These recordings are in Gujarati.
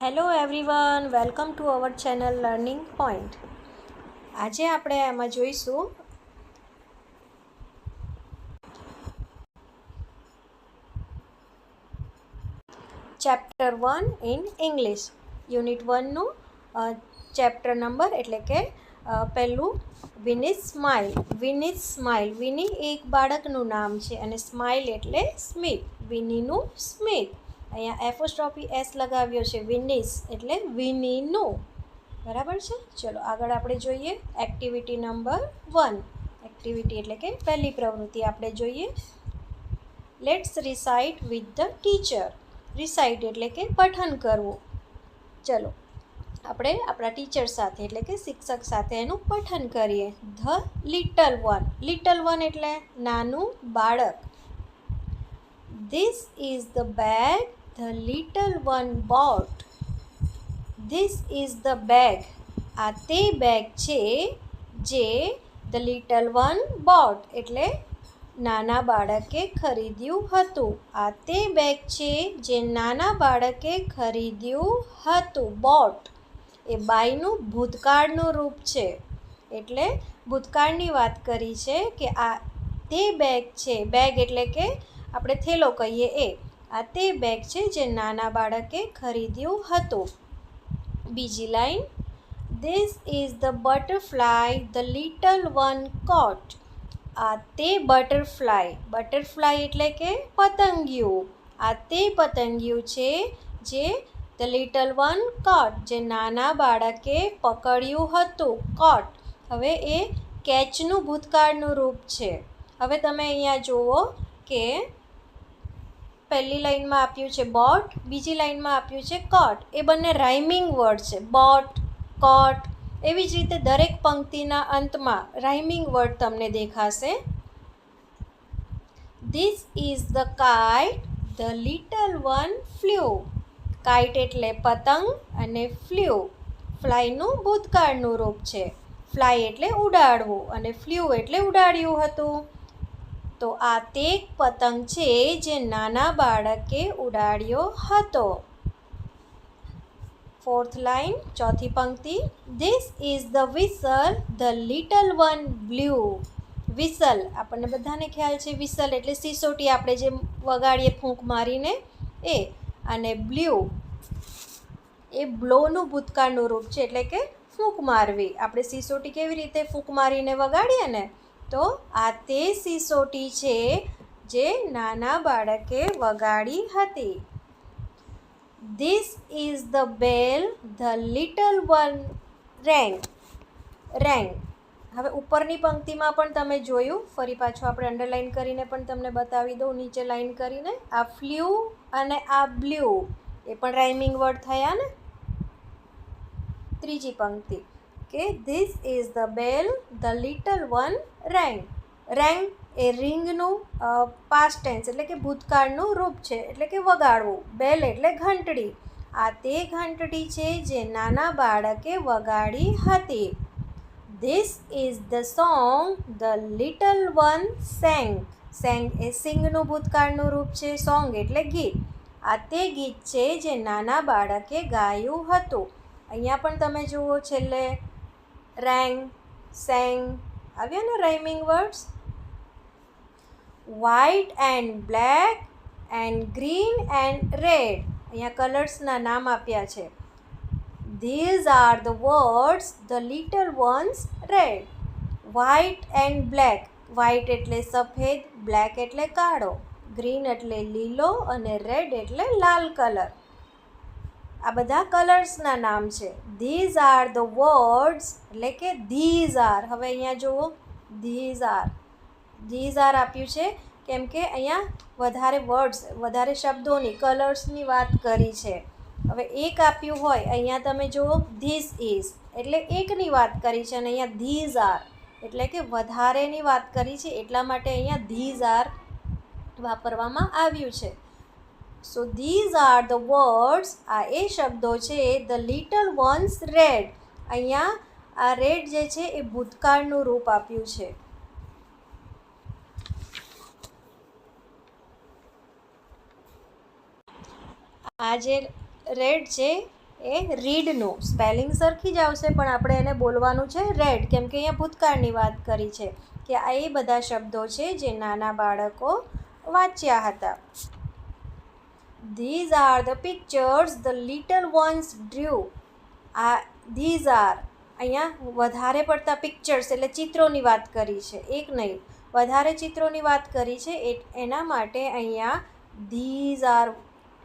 Hello everyone welcome to our channel learning point આજે આપણે એમાં જોઈશું chapter one in English unit વનનું chapter number એટલે કે પહેલું વિની સ્માઇલ વિની સ્માઇલ વિની એક બાળકનું નામ છે અને સ્માઇલ એટલે સ્મિત વિનીનું સ્મિત અહીંયા એફોસ્ટ્રોપી એસ લગાવ્યો છે વિનિસ, એટલે વિનીનો. બરાબર છે? ચલો, આગળ આપણે જોઈએ. એક્ટિવિટી નંબર વન એક્ટિવિટી એટલે કે પહેલી પ્રવૃત્તિ આપણે જોઈએ. Let's recite with the teacher recite એટલે કે પઠન કરવું. ચલો, આપણે આપણા ટીચર સાથે એટલે કે શિક્ષક સાથે એનું પઠન કરીએ. The little one little one એટલે નાનું બાળક. This is the bag the little one bought this is the bag આ તે બેગ છે જે ધ લિટલ વન બોટ એટલે નાના બાળકે ખરીદ્યું હતું. આ તે બેગ છે જે નાના બાળકે ખરીદ્યું હતું બોટ એ બાઈનું ભૂતકાળનું રૂપ છે. એટલે ભૂતકાળની વાત કરી છે કે આ તે બેગ છે. બેગ એટલે કે આપણે થેલો કહીએ એ. આ તે બેગ છે જે નાના બાળકે ખરીદ્યું હતું. બીજી line this is the butterfly the little one caught આ તે બટરફ્લાય બટરફ્લાય એટલે કે પતંગિયું. આ તે પતંગિયું છે જે ધ લિટલ વન કોટ જે નાના બાળકે પકડ્યું હતું કોટ હવે એ કેચનું ભૂતકાળનું રૂપ છે. હવે તમે અહીંયા જુઓ કે પહેલી લાઇનમાં આપ્યું છે બોટ, બીજી લાઇનમાં આપ્યું છે કોટ એ બંને રાઇમિંગ વર્ડ છે. બોટ કોટ એવી જ રીતે દરેક પંક્તિના અંતમાં રાઇમિંગ વર્ડ તમને દેખાશે. This is the kite the little one flew kite એટલે પતંગ અને ફ્લ્યુ ફ્લાયનું ભૂતકાળનું રૂપ છે. ફ્લાય એટલે ઉડાડવું અને ફ્લ્યુ એટલે ઉડાડ્યું હતું. તો આ તે પતંગ છે જે નાના બાળકે ઉડાડ્યો હતો. ફોર્થ લાઈન ચોથી પંક્તિ. This is the whistle the little one blew whistle આપણને બધાને ખ્યાલ છે વિસલ એટલે સિસોટી આપણે જે વગાડીએ ફૂંક મારીને, એ, અને બ્લ્યુ એ બ્લોનું ભૂતકાળનું રૂપ છે એટલે કે ફૂંક મારવી. આપણે સિસોટી કેવી રીતે ફૂંક મારીને વગાડીએ ને? તો આ તે સિસોટી છે જે નાના બાળકે વગાડી હતી. This is the bell the little one rang rang હવે ઉપરની પંક્તિમાં પણ તમે જોયું. ફરી પાછું આપણે અંડરલાઈન કરીને પણ તમને બતાવી દઉં. નીચે લાઈન કરીને. આ ફ્લ્યુ અને આ બ્લ્યુ એ પણ રાઇમિંગ વર્ડ થયા ને? ત્રીજી પંક્તિ. કે this is the bell the little one rang rang એ રિંગનું પાસ્ટ ટેન્સ એટલે કે ભૂતકાળનું રૂપ છે, એટલે કે વગાડવું. બેલ એટલે ઘંટડી. આ તે ઘંટડી છે જે નાના બાળકે વગાડી હતી. This is the song the little one sang sang એ સિંગનું ભૂતકાળનું રૂપ છે સોંગ એટલે ગીત. આ તે ગીત છે જે નાના બાળકે ગાયું હતું. અહીંયા પણ તમે જુઓ છેલ્લે. રેંગ સેંગ આવ્યા ને rhyming words white and black and green and red અહીંયા કલર્સના નામ આપ્યા છે. These are the words the little ones read white and black white એટલે સફેદ બ્લેક એટલે કાળો. ગ્રીન એટલે લીલો અને રેડ એટલે લાલ કલર આ બધા કલર્સના નામ છે. ધીઝ આર ધ વર્ડ્સ એટલે કે ધીઝ આર હવે અહીંયા જુઓ. ધીઝ આર ધીઝ આર આપ્યું છે કેમ કે અહીંયા વધારે વર્ડ્સ વધારે શબ્દોની કલર્સની વાત કરી છે. હવે એક આપ્યું હોય, અહીંયા તમે જુઓ. ધીસ ઇઝ એટલે એકની વાત કરી છે અને અહીંયા ધીઝ આર એટલે કે વધારેની વાત કરી છે, એટલા માટે અહીંયા ધીઝ આર વાપરવામાં આવ્યું છે. So these are the words આ એ શબ્દો છે ધ લિટલ વન્સ રેડ અહીંયા આ રેડ જે છે, એ ભૂતકાળનું રૂપ આપ્યું છે. આ જે રેડ છે, એ રીડનું સ્પેલિંગ સરખી જ આવશે, પણ આપણે એને બોલવાનું છે રેડ કેમ કે અહીંયા ભૂતકાળની વાત કરી છે કે આ એ બધા શબ્દો છે જે નાના બાળકો વાંચ્યા હતા. These are the pictures the little ones drew આ ધીઝ આર અહીંયા વધારે પડતા પિક્ચર્સ એટલે ચિત્રોની વાત કરી છે. એક નહીં, વધારે ચિત્રોની વાત કરી છે એના માટે અહીંયા ધીઝ આર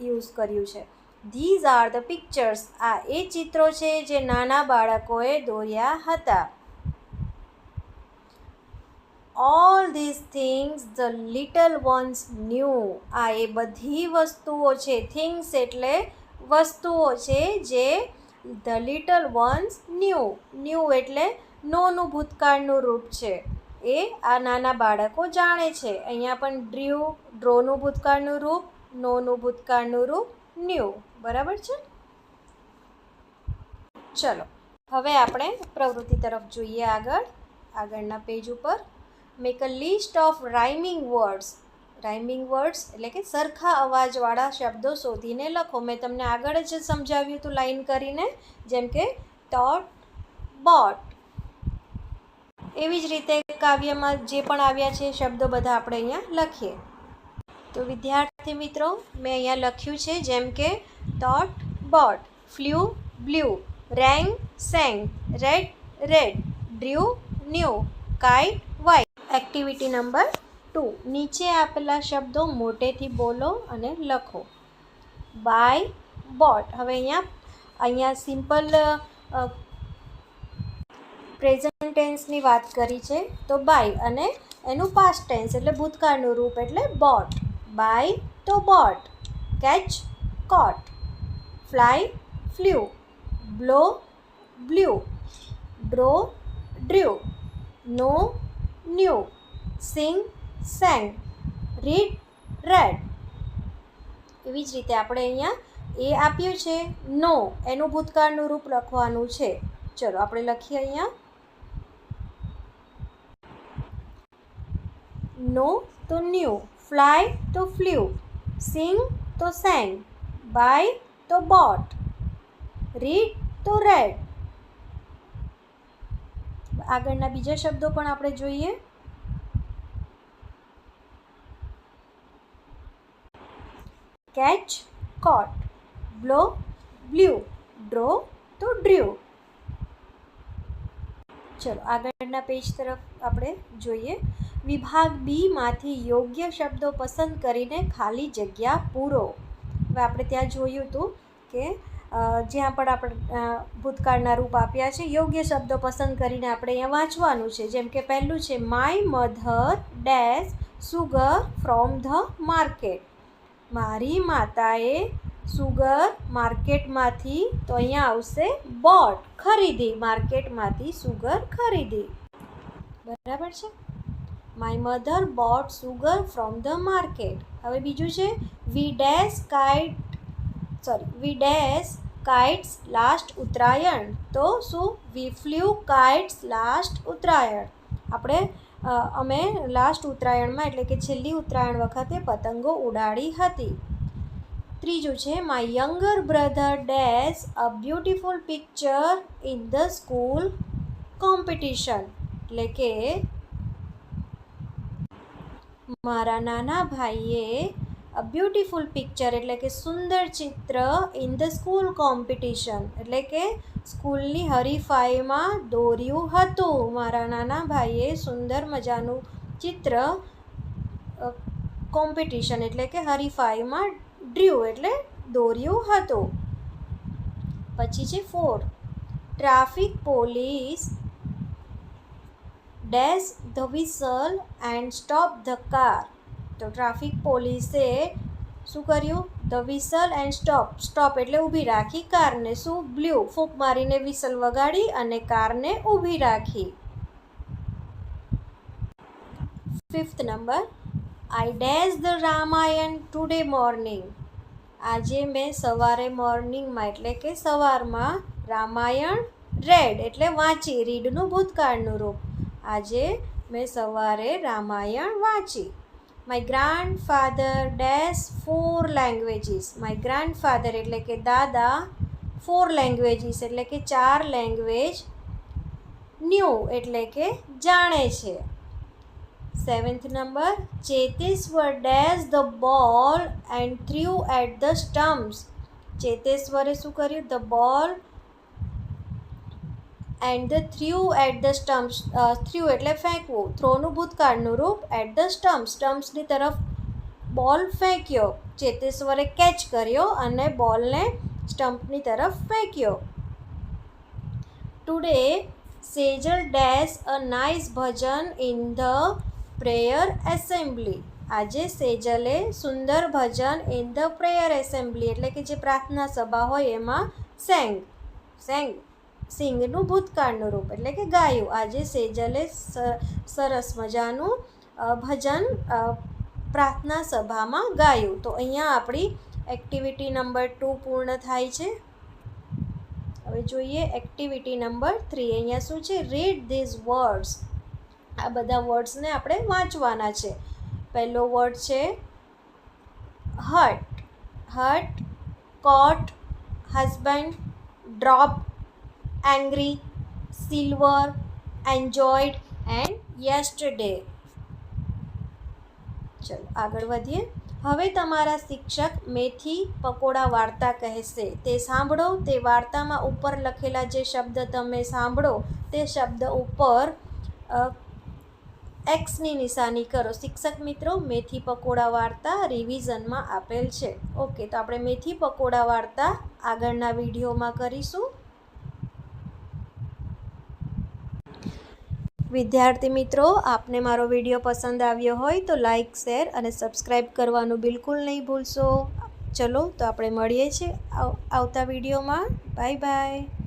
યુઝ કર્યું છે. ધીઝ આર ધ પિક્ચર્સ આ એ ચિત્રો છે જે નાના બાળકોએ દોર્યા હતા. All these things the little ones knew આ એ બધી વસ્તુઓ છે થિંગ્સ એટલે વસ્તુઓ છે જે the little ones knew knew એટલે નોનું ભૂતકાળનું રૂપ છે. એ આ નાના બાળકો જાણે છે. અહીંયા પણ ડ્રીવ ડ્રોનું ભૂતકાળનું રૂપ, નોનું ભૂતકાળનું રૂપ ન્યૂ બરાબર છે? ચલો, હવે આપણે પ્રવૃત્તિ તરફ જોઈએ આગળ. આગળના પેજ ઉપર. Make a list of rhyming words rhyming words એટલે કે સરખા અવાજવાળા શબ્દો શોધીને લખો. મેં તમને આગળ જ સમજાવ્યું હતું લાઈન કરીને, જેમ કે ટોટ બોટ એવી જ રીતે કાવ્યમાં જે પણ આવ્યા છે શબ્દો બધા આપણે અહીંયા લખીએ. તો વિદ્યાર્થી મિત્રો, મેં અહીંયા લખ્યું છે જેમ કે taught bought flew blue rang sang red read drew knew kite activity number two નીચે આપેલા શબ્દો મોટેથી બોલો અને લખો. બાય બોટ હવે અહીંયા અહીંયા સિમ્પલ પ્રેઝન્ટ ટેન્સની વાત કરી છે. તો બાય અને એનું પાસ્ટ ટેન્સ એટલે ભૂતકાળનું રૂપ એટલે બોટ બાય તો bought catch caught fly flew blow blew draw drew know knew, sing, sang, read, read. એવી જ રીતે આપણે અહીંયા એ આપ્યું છે, નો, એનું ભૂતકાળનું રૂપ લખવાનું છે. ચલો, આપણે લખીએ અહીંયા. નો તો ન્યૂ, ફ્લાય તો ફ્લ્યુ, સિંગ તો સેંગ, બાય તો બોટ, રીડ તો રેડ. આગળના બીજા શબ્દો પણ આપણે જોઈએ. Catch caught blow blew draw તો ડ્ર્યુ ચલો, આગળના પેજ તરફ આપણે જોઈએ. વિભાગ બીમાંથી યોગ્ય શબ્દો પસંદ કરીને ખાલી જગ્યા પૂરો. હવે આપણે ત્યાં જોયું હતું કે જ્યાં પણ આપણે ભૂતકાળના રૂપ આપ્યા છે, યોગ્ય શબ્દો પસંદ કરીને આપણે અહીંયા વાંચવાનું છે. જેમ કે પહેલું છે my mother dash sugar from the market મારી માતાએ સુગર માર્કેટમાંથી તો અહીંયા આવશે બોટ ખરીદી માર્કેટમાંથી સુગર ખરીદી. બરાબર છે? My mother bought sugar from the market હવે બીજું છે we dash kite sorry we dash kites last Uttarayan તો શું we flew kites last Uttarayan આપણે અમે લાસ્ટ ઉત્તરાયણમાં એટલે કે છેલ્લી ઉત્તરાયણ વખતે પતંગો ઉડાડી હતી ત્રીજું છે my younger brother dash a beautiful picture in the school competition એટલે કે મારા નાના ભાઈએ અ બ્યુટિફુલ પિક્ચર એટલે કે સુંદર ચિત્ર ઇન ધ સ્કૂલ કોમ્પિટિશન એટલે કે સ્કૂલની હરીફાઈમાં દોર્યું હતું. મારા નાના ભાઈએ સુંદર મજાનું ચિત્ર કોમ્પિટિશન એટલે કે હરીફાઈમાં ડ્ર્યુ એટલે દોર્યું હતું. પછી છે four traffic police dash the whistle and stop the car તો ટ્રાફિક પોલીસે શું કર્યું? The whistle and stop. Stop એટલે ઊભી રાખી કારને શું? બ્લ્યુ ફૂંક મારીને વિસલ વગાડી અને કારને ઊભી રાખી. Fifth number. I dash the Ramayan today morning આજે મેં સવારે મોર્નિંગમાં, એટલે કે સવારમાં, રામાયણ રેડ એટલે વાંચી રીડનું ભૂતકાળનું રૂપ. આજે મેં સવારે રામાયણ વાંચી. My grandfather dash four languages my grandfather એટલે કે દાદા ફોર લેંગ્વેજીસ એટલે કે ચાર લેંગ્વેજ ન્યૂ એટલે કે જાણે છે. Seventh number Cheteshwar dash the ball and throw at the stumps ચેતેશ્વરે શું કર્યું? The ball and the throw at the stumps throw એટલે ફેંકવું. થ્રોનું ભૂતકાળનું રૂપ એટ ધ સ્ટમ્પ સ્ટમ્પ્સની તરફ બોલ ફેંક્યો. ચેતેશ્વરે કેચ કર્યો અને બોલને સ્ટમ્પની તરફ ફેંક્યો. Today Sejal dash a nice bhajan in the prayer assembly આજે સેજલે સુંદર bhajan in the prayer assembly એટલે કે જે પ્રાર્થના સભા હોય એમાં સેંગ સેંગ સિંગનું ભૂતકાળનું રૂપ, એટલે કે ગાયું. આજે સેજલે સરસ મજાનું ભજન પ્રાર્થના સભામાં ગાયું. તો અહીંયા આપણી એક્ટિવિટી નંબર ટુ પૂર્ણ થાય છે. હવે જોઈએ એક્ટિવિટી નંબર થ્રી અહીંયા શું છે? રીડ ધીઝ વર્ડ્સ આ બધા વર્ડ્સને આપણે વાંચવાના છે. પહેલો વર્ડ છે hut hut caught husband drop angry silver enjoyed and yesterday. ચલો, આગળ વધીએ. હવે તમારા શિક્ષક મેથી પકોડા વાર્તા કહેશે. તે સાંભળો, તે વાર્તામાં ઉપર લખેલા જે શબ્દ તમે સાંભળો, તે શબ્દ ઉપર એક્સની નિશાની કરો. શિક્ષક મિત્રો, મેથી પકોડા વાર્તા રિવિઝનમાં આપેલ છે. ઓકે, તો આપણે મેથી પકોડા વાર્તા આગળના વિડીયોમાં કરીશું. વિદ્યાર્થી મિત્રો, આપને મારો વીડિયો પસંદ આવ્યો હોય તો લાઈક, શેર અને સબસ્ક્રાઈબ કરવાનું બિલકુલ નહીં ભૂલશો. ચલો, તો આપણે મળીએ છીએ આવ- આવતા વિડીયોમાં. Bye bye.